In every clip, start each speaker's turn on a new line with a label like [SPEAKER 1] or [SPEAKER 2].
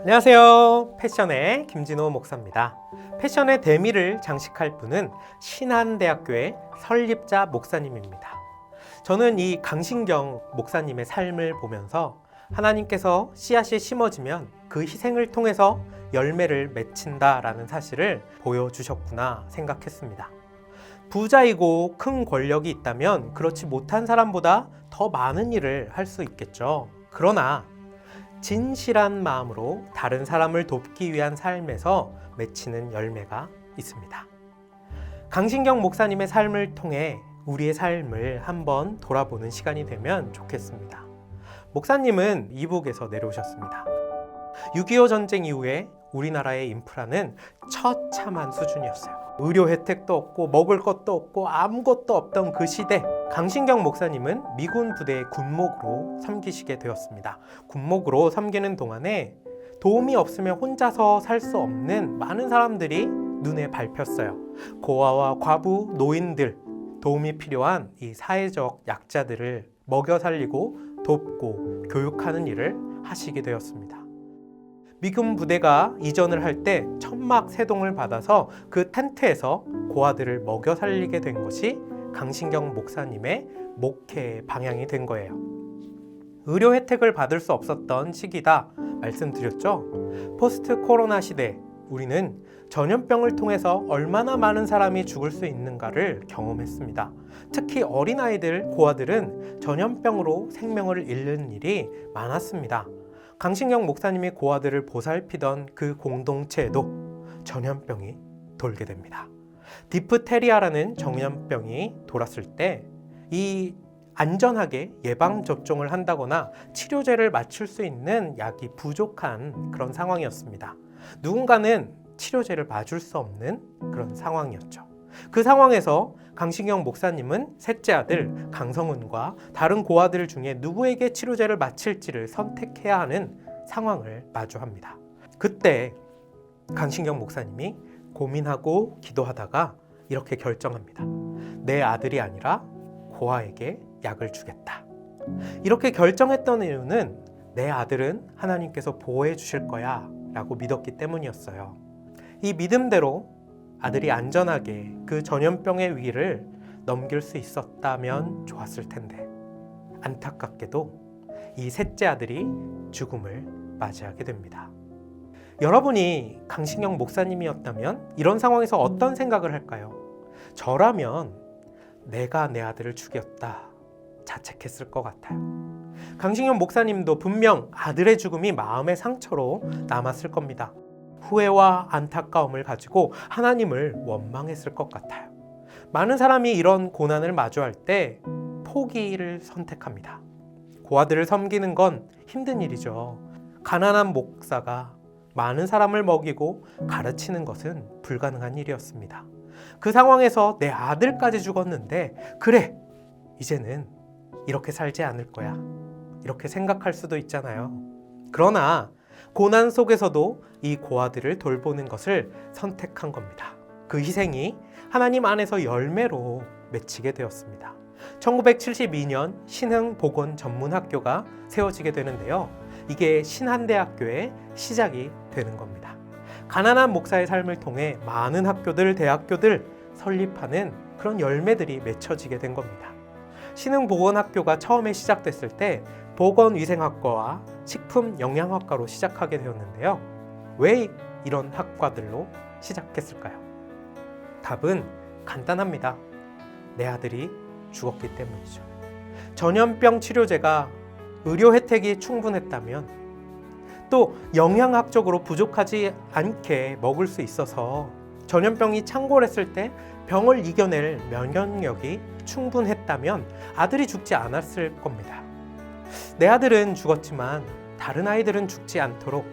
[SPEAKER 1] 안녕하세요. 패션의 김진호 목사입니다. 패션의 대미를 장식할 분은 신한대학교의 설립자 목사님입니다. 저는 이 강신경 목사님의 삶을 보면서 하나님께서 씨앗이 심어지면 그 희생을 통해서 열매를 맺힌다라는 사실을 보여주셨구나 생각했습니다. 부자이고 큰 권력이 있다면 그렇지 못한 사람보다 더 많은 일을 할 수 있겠죠. 그러나 진실한 마음으로 다른 사람을 돕기 위한 삶에서 맺히는 열매가 있습니다. 강신경 목사님의 삶을 통해 우리의 삶을 한번 돌아보는 시간이 되면 좋겠습니다. 목사님은 이북에서 내려오셨습니다. 6.25 전쟁 이후에 우리나라의 인프라는 처참한 수준이었어요. 의료 혜택도 없고 먹을 것도 없고 아무것도 없던 그 시대 강신경 목사님은 미군 부대의 군목으로 섬기시게 되었습니다. 군목으로 섬기는 동안에 도움이 없으면 혼자서 살 수 없는 많은 사람들이 눈에 밟혔어요. 고아와 과부, 노인들, 도움이 필요한 이 사회적 약자들을 먹여 살리고 돕고 교육하는 일을 하시게 되었습니다. 미군 부대가 이전을 할 때 천막 세동을 받아서 그 텐트에서 고아들을 먹여 살리게 된 것이 강신경 목사님의 목회 방향이 된 거예요. 의료 혜택을 받을 수 없었던 시기다 말씀드렸죠. 포스트 코로나 시대 우리는 전염병을 통해서 얼마나 많은 사람이 죽을 수 있는가를 경험했습니다. 특히 어린아이들, 고아들은 전염병으로 생명을 잃는 일이 많았습니다. 강신경 목사님이 고아들을 보살피던 그 공동체에도 전염병이 돌게 됩니다. 디프테리아라는 전염병이 돌았을 때 이 안전하게 예방 접종을 한다거나 치료제를 맞출 수 있는 약이 부족한 그런 상황이었습니다. 누군가는 치료제를 맞을 수 없는 그런 상황이었죠. 그 상황에서 강신경 목사님은 셋째 아들 강성훈과 다른 고아들 중에 누구에게 치료제를 맞힐지를 선택해야 하는 상황을 마주합니다. 그때 강신경 목사님이 고민하고 기도하다가 이렇게 결정합니다. 내 아들이 아니라 고아에게 약을 주겠다. 이렇게 결정했던 이유는 내 아들은 하나님께서 보호해 주실 거야 라고 믿었기 때문이었어요. 이 믿음대로 아들이 안전하게 그 전염병의 위기를 넘길 수 있었다면 좋았을 텐데 안타깝게도 이 셋째 아들이 죽음을 맞이하게 됩니다. 여러분이 강신영 목사님이었다면 이런 상황에서 어떤 생각을 할까요? 저라면 내가 내 아들을 죽였다 자책했을 것 같아요. 강신영 목사님도 분명 아들의 죽음이 마음의 상처로 남았을 겁니다. 후회와 안타까움을 가지고 하나님을 원망했을 것 같아요. 많은 사람이 이런 고난을 마주할 때 포기를 선택합니다. 고아들을 섬기는 건 힘든 일이죠. 가난한 목사가 많은 사람을 먹이고 가르치는 것은 불가능한 일이었습니다. 그 상황에서 내 아들까지 죽었는데, 그래, 이제는 이렇게 살지 않을 거야. 이렇게 생각할 수도 있잖아요. 그러나 고난 속에서도 이 고아들을 돌보는 것을 선택한 겁니다. 그 희생이 하나님 안에서 열매로 맺히게 되었습니다. 1972년 신흥보건 전문학교가 세워지게 되는데요. 이게 신한대학교의 시작이 되는 겁니다. 가난한 목사의 삶을 통해 많은 학교들, 대학교들 설립하는 그런 열매들이 맺혀지게 된 겁니다. 신흥보건학교가 처음에 시작됐을 때 보건위생학과와 식품 영양학과로 시작하게 되었는데요. 왜 이런 학과들로 시작했을까요? 답은 간단합니다. 내 아들이 죽었기 때문이죠. 전염병 치료제가 의료 혜택이 충분했다면 또 영양학적으로 부족하지 않게 먹을 수 있어서 전염병이 창궐했을 때 병을 이겨낼 면역력이 충분했다면 아들이 죽지 않았을 겁니다. 내 아들은 죽었지만 다른 아이들은 죽지 않도록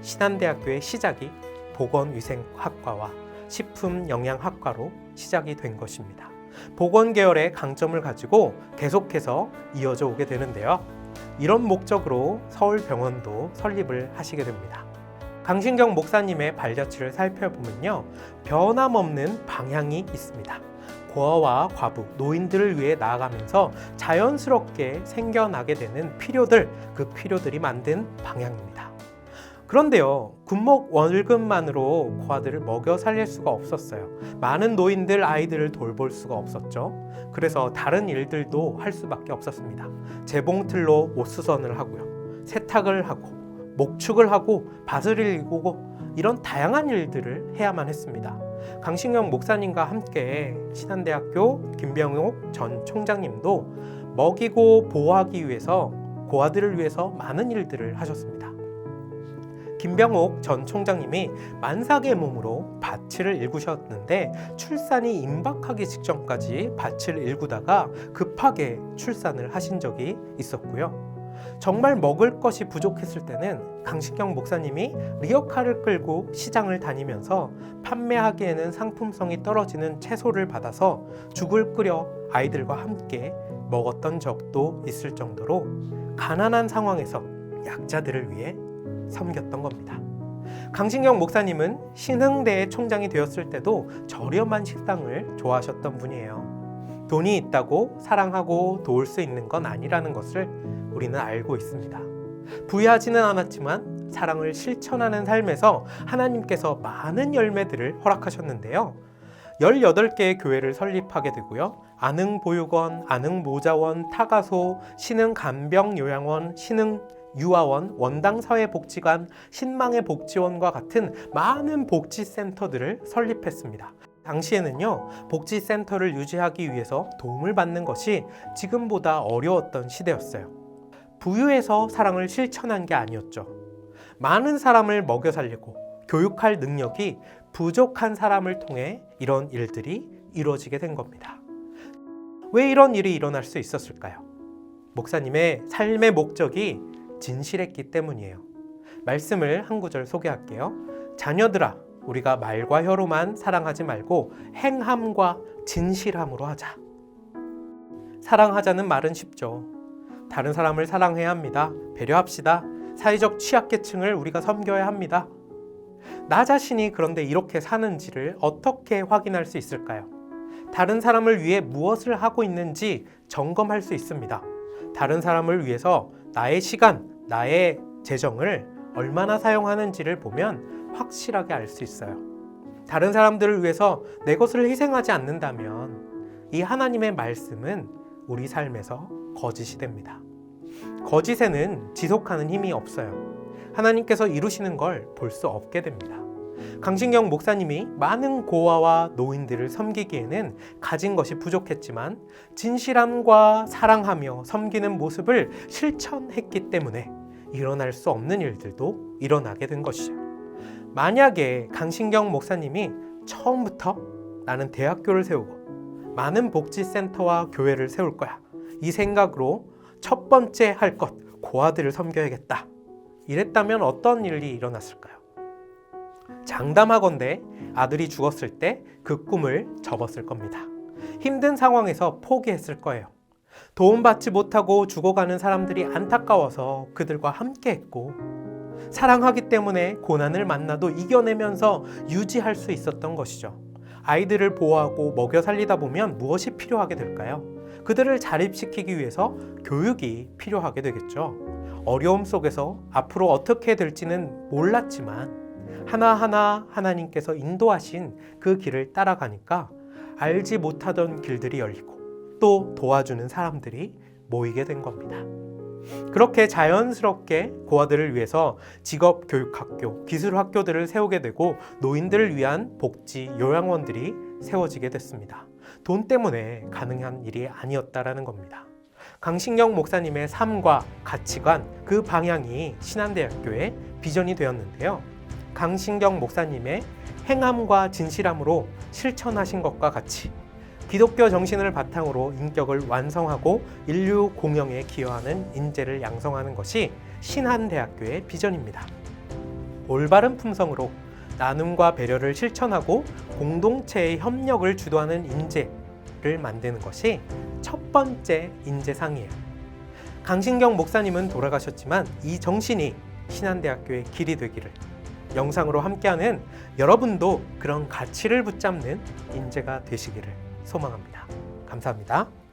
[SPEAKER 1] 신한대학교의 시작이 보건위생학과와 식품영양학과로 시작이 된 것입니다. 보건 계열의 강점을 가지고 계속해서 이어져 오게 되는데요. 이런 목적으로 서울병원도 설립을 하시게 됩니다. 강신경 목사님의 발자취를 살펴보면요. 변함없는 방향이 있습니다. 고아와 과부, 노인들을 위해 나아가면서 자연스럽게 생겨나게 되는 필요들, 그 필요들이 만든 방향입니다. 그런데요, 군목 월급만으로 고아들을 먹여 살릴 수가 없었어요. 많은 노인들 아이들을 돌볼 수가 없었죠. 그래서 다른 일들도 할 수밖에 없었습니다. 재봉틀로 옷수선을 하고요. 세탁을 하고 목축을 하고 밭을 일구고 이런 다양한 일들을 해야만 했습니다. 강신경 목사님과 함께 신한대학교 김병옥 전 총장님도 먹이고 보호하기 위해서 고아들을 위해서 많은 일들을 하셨습니다. 김병옥 전 총장님이 만삭의 몸으로 밭을 일구셨는데 출산이 임박하기 직전까지 밭을 일구다가 급하게 출산을 하신 적이 있었고요. 정말 먹을 것이 부족했을 때는 강식경 목사님이 리어카를 끌고 시장을 다니면서 판매하기에는 상품성이 떨어지는 채소를 받아서 죽을 끓여 아이들과 함께 먹었던 적도 있을 정도로 가난한 상황에서 약자들을 위해 섬겼던 겁니다. 강신경 목사님은 신흥대의 총장이 되었을 때도 저렴한 식당을 좋아하셨던 분이에요. 돈이 있다고 사랑하고 도울 수 있는 건 아니라는 것을 우리는 알고 있습니다. 부유하지는 않았지만 사랑을 실천하는 삶에서 하나님께서 많은 열매들을 허락하셨는데요. 18개의 교회를 설립하게 되고요. 안흥보육원, 안흥모자원, 타가소, 신흥 간병 요양원, 신흥 유아원, 원당 사회복지관, 신망의 복지원과 같은 많은 복지센터들을 설립했습니다. 당시에는요, 복지센터를 유지하기 위해서 도움을 받는 것이 지금보다 어려웠던 시대였어요. 부유해서 사랑을 실천한 게 아니었죠. 많은 사람을 먹여 살리고 교육할 능력이 부족한 사람을 통해 이런 일들이 이루어지게 된 겁니다. 왜 이런 일이 일어날 수 있었을까요? 목사님의 삶의 목적이 진실했기 때문이에요. 말씀을 한 구절 소개할게요. 자녀들아, 우리가 말과 혀로만 사랑하지 말고 행함과 진실함으로 하자. 사랑하자는 말은 쉽죠. 다른 사람을 사랑해야 합니다. 배려합시다. 사회적 취약계층을 우리가 섬겨야 합니다. 나 자신이 그런데 이렇게 사는지를 어떻게 확인할 수 있을까요? 다른 사람을 위해 무엇을 하고 있는지 점검할 수 있습니다. 다른 사람을 위해서 나의 시간, 나의 재정을 얼마나 사용하는지를 보면 확실하게 알 수 있어요. 다른 사람들을 위해서 내 것을 희생하지 않는다면 이 하나님의 말씀은 우리 삶에서 거짓이 됩니다. 거짓에는 지속하는 힘이 없어요. 하나님께서 이루시는 걸 볼 수 없게 됩니다. 강신경 목사님이 많은 고아와 노인들을 섬기기에는 가진 것이 부족했지만 진실함과 사랑하며 섬기는 모습을 실천했기 때문에 일어날 수 없는 일들도 일어나게 된 것이죠. 만약에 강신경 목사님이 처음부터 나는 대학교를 세우고 많은 복지센터와 교회를 세울 거야. 이 생각으로 첫 번째 할 것, 고아들을 섬겨야겠다. 이랬다면 어떤 일이 일어났을까요? 장담하건대 아들이 죽었을 때 그 꿈을 접었을 겁니다. 힘든 상황에서 포기했을 거예요. 도움받지 못하고 죽어가는 사람들이 안타까워서 그들과 함께 했고, 사랑하기 때문에 고난을 만나도 이겨내면서 유지할 수 있었던 것이죠. 아이들을 보호하고 먹여 살리다 보면 무엇이 필요하게 될까요? 그들을 자립시키기 위해서 교육이 필요하게 되겠죠. 어려움 속에서 앞으로 어떻게 될지는 몰랐지만 하나하나 하나님께서 인도하신 그 길을 따라가니까 알지 못하던 길들이 열리고 또 도와주는 사람들이 모이게 된 겁니다. 그렇게 자연스럽게 고아들을 위해서 직업 교육학교, 기술 학교들을 세우게 되고 노인들을 위한 복지 요양원들이 세워지게 됐습니다. 돈 때문에 가능한 일이 아니었다라는 겁니다. 강신경 목사님의 삶과 가치관, 그 방향이 신한대학교의 비전이 되었는데요. 강신경 목사님의 행함과 진실함으로 실천하신 것과 같이 기독교 정신을 바탕으로 인격을 완성하고 인류 공영에 기여하는 인재를 양성하는 것이 신한대학교의 비전입니다. 올바른 품성으로 나눔과 배려를 실천하고 공동체의 협력을 주도하는 인재를 만드는 것이 첫 번째 인재상이에요. 강신경 목사님은 돌아가셨지만 이 정신이 신한대학교의 길이 되기를 영상으로 함께하는 여러분도 그런 가치를 붙잡는 인재가 되시기를 소망합니다. 감사합니다.